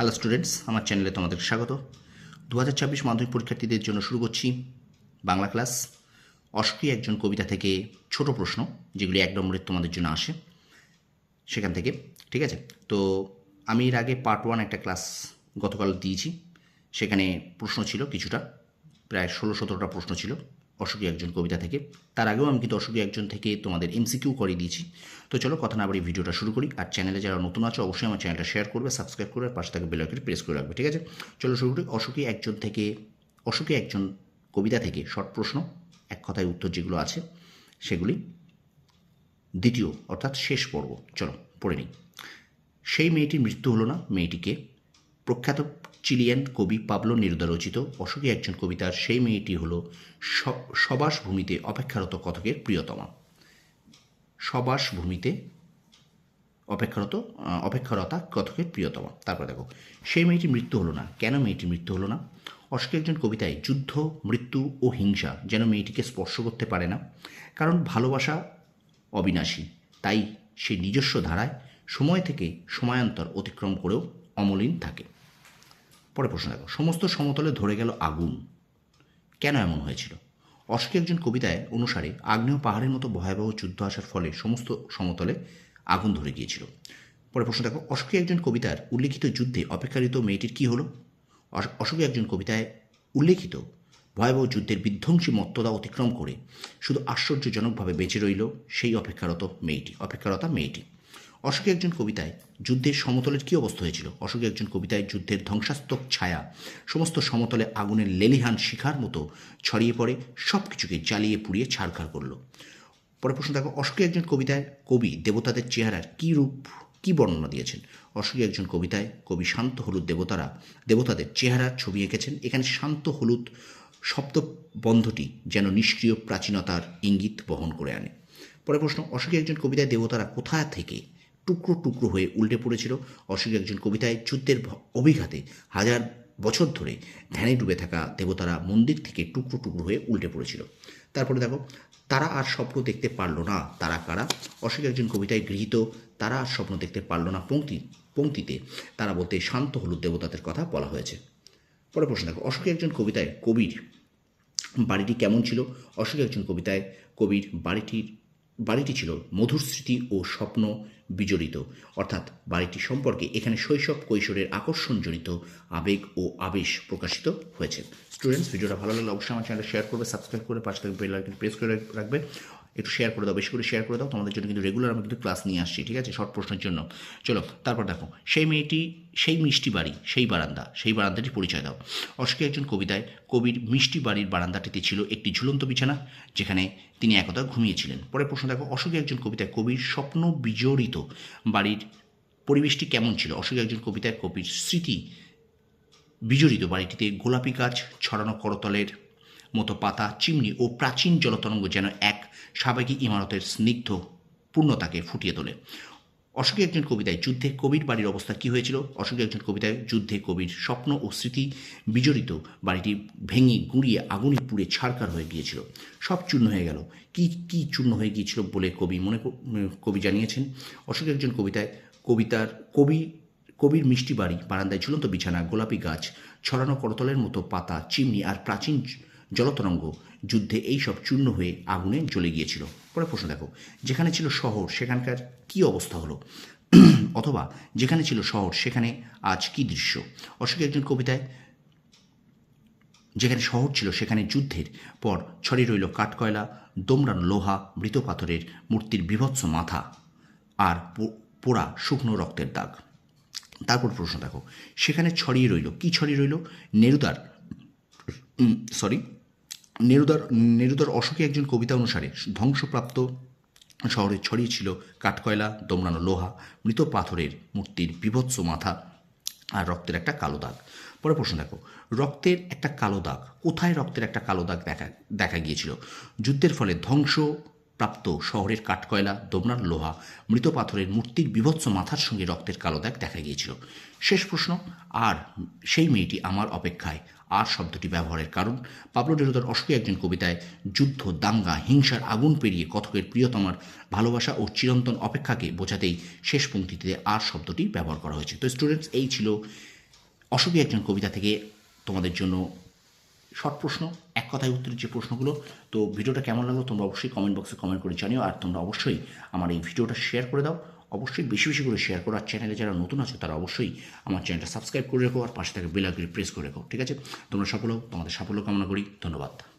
Hello students আমার চ্যানেলে তোমাদের স্বাগত। দু হাজার ছাব্বিশ মাধ্যমিক পরীক্ষার্থীদের জন্য শুরু করছি বাংলা ক্লাস অস্কি একজন কবিতা থেকে ছোট প্রশ্ন, যেগুলি এক নম্বরের তোমাদের জন্য আসে সেখান থেকে, ঠিক আছে? তো আমি এর আগে পার্ট ওয়ান একটা ক্লাস গতকাল দিয়েছি। সেখানে প্রশ্ন ছিল কিছুটা, প্রায় ষোলো সতেরোটা প্রশ্ন ছিল। অসুখী একজন কবিতা থেকে। তার আগেও আমি কিন্তু অসুখী একজন থেকে তোমাদের এমসিকিউ করে দিয়েছি। তো চলো কথা না বাড়ি ভিডিওটা শুরু করি। আর চ্যানেলে যারা নতুন আছে, অবশ্যই আমার চ্যানেলটা শেয়ার করবে সাবস্ক্রাইব করবে, আর পাশে থাকা বেল আইকনটি প্রেস করে রাখবে, ঠিক আছে? চলো শুরু করি। অসুখী একজন থেকে অসুখী একজন কবিতা থেকে শর্ট প্রশ্ন, এক কথায় উত্তর যেগুলো আছে, সেগুলি দ্বিতীয় অর্থাৎ শেষ পর্ব। চলো পড়ে নিই। সেই মেয়েটির মৃত্যু হলো না, মেয়েটিকে প্রখ্যাত চিলিয়ান কবি পাবলো নিরুদা রচিত অসুখী একজন কবিতার সেই মেয়েটি হল সবাস ভূমিতে অপেক্ষারত কথকের প্রিয়তমা। সবাস ভূমিতে অপেক্ষারত অপেক্ষারতা কথকের প্রিয়তমা। তারপর দেখো, সেই মেয়েটির মৃত্যু হলো না। কেন মেয়েটির মৃত্যু হলো না? অশোক একজন কবিতায়, যুদ্ধ, মৃত্যু ও হিংসা যেন মেয়েটিকে স্পর্শ করতে পারে না। কারণ ভালোবাসা অবিনাশী। তাই সে নিজস্ব ধারায় সময় থেকে সময়ান্তর অতিক্রম করেও অমলিন থাকে। পরে প্রশ্ন দেখো সমস্ত সমতলে ধরে গেল আগুন। কেন এমন হয়েছিল? অশোক একজন কবিতায় অনুসারে, আগ্নেয় পাহাড়ের মতো ভয়াবহ যুদ্ধ আসার ফলে সমস্ত সমতলে আগুন ধরে গিয়েছিল। পরে প্রশ্ন দেখো অশোকী একজন কবিতার উল্লেখিত যুদ্ধে অপেক্ষাকৃত মেয়েটির কী হলো? অশ- অশোকী একজন কবিতায় উল্লেখিত ভয়াবহ যুদ্ধের বিধ্বংসী মত্ততা অতিক্রম করে শুধু আশ্চর্যজনকভাবে বেঁচে রইল সেই অপেক্ষারত মেয়েটি, অপেক্ষারতা মেয়েটি। অশোকী একজন কবিতায় যুদ্ধের সমতলের কী অবস্থা হয়েছিল? অশোকী একজন কবিতায় যুদ্ধের ধ্বংসাত্মক ছায়া, সমস্ত সমতলে আগুনের লেলিহান শিখার মতো ছড়িয়ে পড়ে সব কিছুকে জ্বালিয়ে পুড়িয়ে ছাড়খাড় করল। পরে প্রশ্ন দেখো, অশোকী একজন কবিতায় কবি দেবতাদের চেহারার কী রূপ, কী বর্ণনা দিয়েছেন? অশোকী একজন কবিতায় কবি শান্ত হলুদ দেবতারা দেবতাদের চেহারার ছবি এঁকেছেন। এখানে শান্ত হলুদ শব্দবন্ধটি যেন নিষ্ক্রিয় প্রাচীনতার ইঙ্গিত বহন করে আনে। পরে প্রশ্ন, অশোকী একজন কবিতায় দেবতারা কোথা থেকে টুকরো টুকরো হয়ে উল্টে পড়েছিল অশোকী একজন কবিতায় যুদ্ধের অভিঘাতে হাজার বছর ধরে ধ্যানে ডুবে থাকা দেবতারা মন্দির থেকে টুকরো টুকরো হয়ে উল্টে পড়েছিল। তারপরে দেখো, তারা আর স্বপ্ন দেখতে পারল না, তারা কারা? অশোক একজন কবিতায় গৃহীত তারা আর স্বপ্ন দেখতে পারল না পঙ্ক্তি, পঙ্ক্তিতে তারা বলতে শান্ত হলুদ দেবতাদের কথা বলা হয়েছে। পরে প্রশ্ন দেখো অশোক একজন কবিতায় কবির বাড়িটি কেমন ছিল? অশোক একজন কবিতায় কবির বাড়িটির বাড়িটি ছিল মধুর স্মৃতি ও স্বপ্ন বিজড়িত। অর্থাৎ বাড়িটি সম্পর্কে এখানে শৈশব কৈশোরের আকর্ষণজনিত আবেগ ও আবেশ প্রকাশিত হয়েছে। স্টুডেন্টস ভিডিওটা ভালো লাগলে অবশ্যই আমার চ্যানেলটা শেয়ার করবে সাবস্ক্রাইব করে পাশে থাকবে বেল আইকন প্রেস করে রাখবে। একটু শেয়ার করে দাও, বেশি করে শেয়ার করে দাও, তোমাদের জন্য কিন্তু রেগুলার আমি কিন্তু ক্লাস নিয়ে আসছি, ঠিক আছে? শর্ট প্রশ্নের জন্য। চলো, তারপর দেখো, সেই মেয়েটি, সেই মিষ্টি বাড়ি, সেই বারান্দা, সেই বারান্দাটি পরিচয় দাও। অশোকে একজন কবিতায়, কবির মিষ্টি বাড়ির বারান্দাটিতে ছিল একটি ঝুলন্ত বিছানা, যেখানে তিনি একদা ঘুমিয়েছিলেন। পরে প্রশ্ন দেখো অশোকে একজন কবিতায়, কবির স্বপ্ন বিজড়িত বাড়ির পরিবেশটি কেমন ছিল? অশোকে একজন কবিতায়, কবির স্মৃতি বিজড়িত বাড়িটিতে গোলাপি গাছ, ছড়ানো করতলের মতো পাতা চিমনি ও প্রাচীন জলতরঙ্গ যেন এক সাবেকি ইমারতের স্নিগ্ধ পূর্ণতাকে ফুটিয়ে তোলে। অশোকী একজন কবিতায় যুদ্ধে কবির বাড়ির অবস্থা কী হয়েছিল? অশোকী একজন কবিতায় যুদ্ধে কবির স্বপ্ন ও স্মৃতি বিজড়িত বাড়িটি ভেঙে গুঁড়িয়ে আগুনে পুড়ে ছাড়কার হয়ে গিয়েছিল। সব চূর্ণ হয়ে গেল। কি কি চূর্ণ হয়ে গিয়েছিল বলে কবি মনে কবি জানিয়েছেন? অশোক একজন কবিতায় কবিতার কবি, কবির মিষ্টি বাড়ি, বারান্দায় ঝুলন্ত বিছানা, গোলাপি গাছ, ছড়ানো করতলের মতো পাতা, চিমনি আর প্রাচীন জলতরঙ্গ যুদ্ধে এই সব চূর্ণ হয়ে আগুনে জ্বলে গিয়েছিল। পরে প্রশ্ন দেখো, যেখানে ছিল শহর, সেখানকার কি অবস্থা হলো? অথবা যেখানে ছিল শহর, সেখানে আজ কি দৃশ্য? অশোক একজন কবিতায়, যেখানে শহর ছিল, সেখানে যুদ্ধের পর ছড়িয়ে রইল কাঠকয়লা, দোমরানো লোহা, মৃত পাথরের মূর্তির বিভৎস মাথা আর পোড়া শুকনো রক্তের দাগ। তারপর প্রশ্ন দেখো, সেখানে ছড়িয়ে রইল, কি ছড়িয়ে রইল? নেরুদার সরি নেরুদার নেরুদার অশোকে একজন কবিতা অনুসারে ধ্বংসপ্রাপ্ত শহরে ছড়িয়ে ছিল কাঠকয়লা, দমড়ানো লোহা, মৃত পাথরের মূর্তির বিভৎস মাথা আর রক্তের একটা কালো দাগ। পরে প্রশ্ন দেখো, রক্তের একটা কালো দাগ, কোথায় রক্তের একটা কালো দাগ দেখা দেখা গিয়েছিল? যুদ্ধের ফলে ধ্বংস প্রাপ্ত শহরের কাঠকয়লা দমনার লোহা, মৃত পাথরের মূর্তির বিভৎস মাথার সঙ্গে রক্তের কালো দাগ দেখা গিয়েছিল। শেষ প্রশ্ন, আর সেই মেয়েটি আমার অপেক্ষায়। আর শব্দটি ব্যবহারের কারণ, পাবলো নেরুদার অশোকে একজন কবিতায়, যুদ্ধ, দাঙ্গা, হিংসার আগুন পেরিয়ে কথকের প্রিয়তমার ভালোবাসা ও চিরন্তন অপেক্ষাকে বোঝাতেই শেষ পংক্তিতে আর শব্দটি ব্যবহার করা হয়েছে। তো স্টুডেন্টস এই ছিল অশোকী একজন কবিতা থেকে তোমাদের জন্য শর্ট প্রশ্ন। কথায় উত্তরের যে প্রশ্নগুলো, তো ভিডিওটা কেমন লাগল তোমরা অবশ্যই কমেন্ট বক্সে কমেন্ট করে জানিও। আর তোমরা অবশ্যই আমার এই ভিডিওটা শেয়ার করে দাও। অবশ্যই বেশি বেশি করে শেয়ার করো। আর চ্যানেলে যারা নতুন আছে, তারা অবশ্যই আমার চ্যানেলটা সাবস্ক্রাইব করে রেখো। আর পাশে থেকে বেলাগুলি প্রেস করে রেখো। ঠিক আছে? তোমরা সফল তোমাদের সাফল্য কামনা করি। ধন্যবাদ।